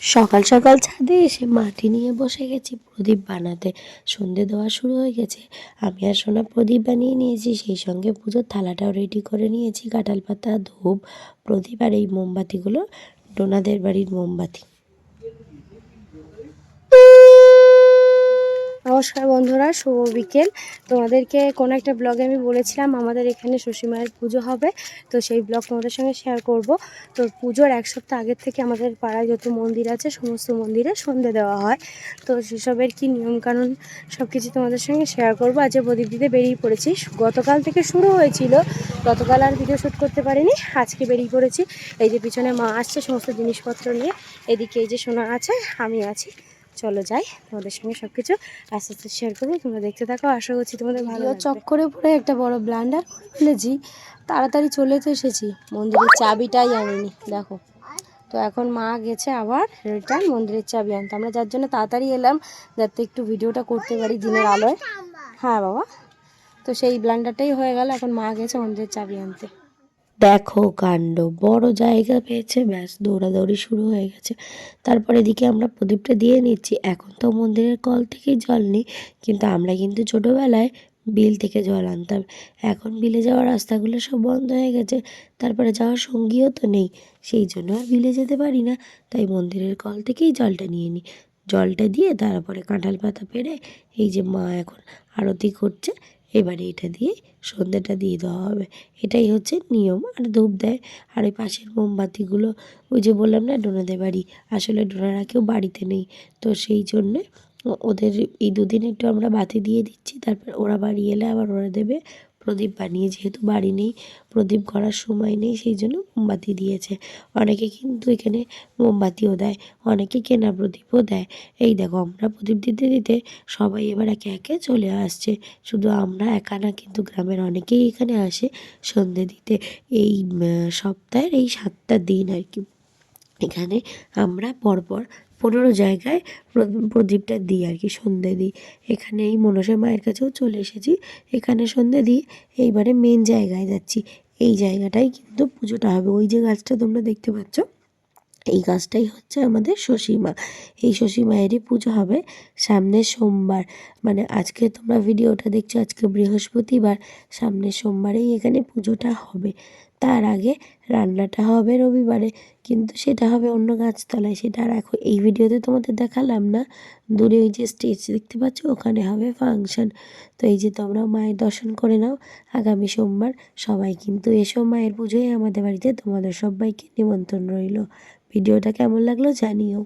সকাল সকাল ছাদে এসে মাটি নিয়ে বসে গেছি প্রদীপ বানাতে। সন্ধে দেওয়া শুরু হয়ে গেছে। আমি আর সোনা প্রদীপ বানিয়ে নিয়েছি, সেই সঙ্গে পুজোর থালাটাও রেডি করে নিয়েছি, কাঁঠাল পাতা, ধূপ, প্রদীপ আর এই মোমবাতিগুলো। ডোনাদের বাড়ির মোমবাতি। নমস্কার বন্ধুরা, শুভ বিকেল। তোমাদেরকে কোনো একটা ব্লগে আমি বলেছিলাম, আমাদের এখানে শশী মায়ের পুজো হবে। তো সেই ব্লগ তোমাদের সঙ্গে শেয়ার করব। তো পুজোর এক সপ্তাহ আগের থেকে আমাদের পাড়ায় যত মন্দির আছে, সমস্ত মন্দিরে সন্ধে দেওয়া হয়। তো সেসবের কী নিয়মকানুন সব কিছু তোমাদের সঙ্গে শেয়ার করব। আজকে প্রদীপ দিতে বেরিয়ে পড়েছি। গতকাল থেকে শুরু হয়েছিল। গতকাল আর ভিডিও শ্যুট করতে পারিনি, আজকে বেরিয়ে পড়েছি। এই যে পিছনে মা আসছে, সমস্ত জিনিসপত্র নিয়ে। এদিকে এই যে সোনা আছে, আমি আছি। চলো যাই তোমাদের সঙ্গে সব কিছু আস্তে আস্তে শেয়ার করব। তোমরা দেখতে থাকো আশা করছি তোমাদের ভালো চক্করে পড়ে একটা বড় ব্লান্ডার করে ফেলেছি। তাড়াতাড়ি চলে তো এসেছি মন্দিরের চাবিটাই আনিনি দেখো। তো এখন মা গেছে আবার রিটার্ন মন্দিরের চাবি আনতে। আমরা যার জন্য তাড়াতাড়ি এলাম যাতে একটু ভিডিওটা করতে পারি দিনের আলোয়। হ্যাঁ বাবা তো সেই ব্লান্ডারটাই হয়ে গেল এখন মা গেছে মন্দিরের চাবি আনতে। দেখো কাণ্ড, বড় জায়গা পেয়েছে, ব্যাস দৌড়াদৌড়ি শুরু হয়ে গেছে। তারপর এদিকে আমরা প্রদীপটা দিয়ে নিচ্ছি। এখন তো মন্দিরের কল থেকেই জল নিই, কিন্তু আমরা কিন্তু ছোটোবেলায় বিল থেকে জল আনতাম। এখন বিলে যাওয়ার রাস্তাগুলো সব বন্ধ হয়ে গেছে, তারপরে যাওয়ার সঙ্গীও তো নেই। সেই জন্য আর বিলে যেতে পারি না, তাই মন্দিরের কল থেকেই জলটা নিয়ে নিই। জলটা দিয়ে তারপরে কাঁঠাল পাতা পেরে এই যে মা এখন আরতি করছে এবারে এটা দিয়ে সন্ধ্যাটা দিয়ে দেওয়া হবে। এটাই হচ্ছে নিয়ম। আর ধূপ দেয়। আর ওই পাশের মোমবাতিগুলো, ওই যে বললাম না, ডোনাদের বাড়ি। আসলে ডোনারা কেউ বাড়িতে নেই। তো সেই জন্যে ওদের এই দুদিন একটু আমরা বাতি দিয়ে দিচ্ছি। তারপর ওরা বাড়ি এলে আবার ওরা দেবে। প্রদীপ বানিয়ে, যেহেতু বাড়ি নেই, প্রদীপ করার সময় নেই, সেই জন্য মোমবাতি দিয়েছে। অনেকে কিন্তু এখানে মোমবাতিও দেয়, অনেকে কেনা প্রদীপও দেয়। এই দেখো, আমরা প্রদীপ দিতে দিতে সবাই এবার একে একে চলে আসছে। শুধু আমরা একা না, কিন্তু গ্রামের অনেকেই এখানে আসে সন্ধে দিতে। এই সপ্তাহের এই সাতটা দিন আর কি। এখানে আমরা পরপর পনেরো জায়গায় প্র- প্রদীপটা দিই আর কি, সন্ধে দিই। এখানে এই মনসা মায়ের কাছেও চলে এসেছি। এখানে সন্ধে দিই, এইবারে মেন জায়গায় যাচ্ছি। এই জায়গাটাই কিন্তু পুজোটা হবে। ওই যে গাছটা তোমরা দেখতে পাচ্ছ, এই গাছটাই হচ্ছে আমাদের শশীমা। এই শশী মায়েরই পুজো হবে সামনের সোমবার। মানে আজকে তোমরা ভিডিওটা দেখছ, আজকে বৃহস্পতিবার। সামনের সোমবারেই এখানে পুজোটা হবে। তার আগে রান্নাটা হবে রবিবারে, কিন্তু সেটা হবে অন্য গাছতলায়। সেটা আর এখন এই ভিডিওতে তোমাদের দেখালাম না। দূরে ওই যে স্টেজ দেখতে পাচ্ছ, ওখানে হবে ফাংশন তো এই যে তোমরা মায়ের দর্শন করে নাও। আগামী সোমবার সবাই কিন্তু এসো মায়ের পুজোয়। আমাদের বাড়িতে তোমাদের সবাইকে নিমন্ত্রণ রইল। ভিডিওটা কেমন লাগল জানিও।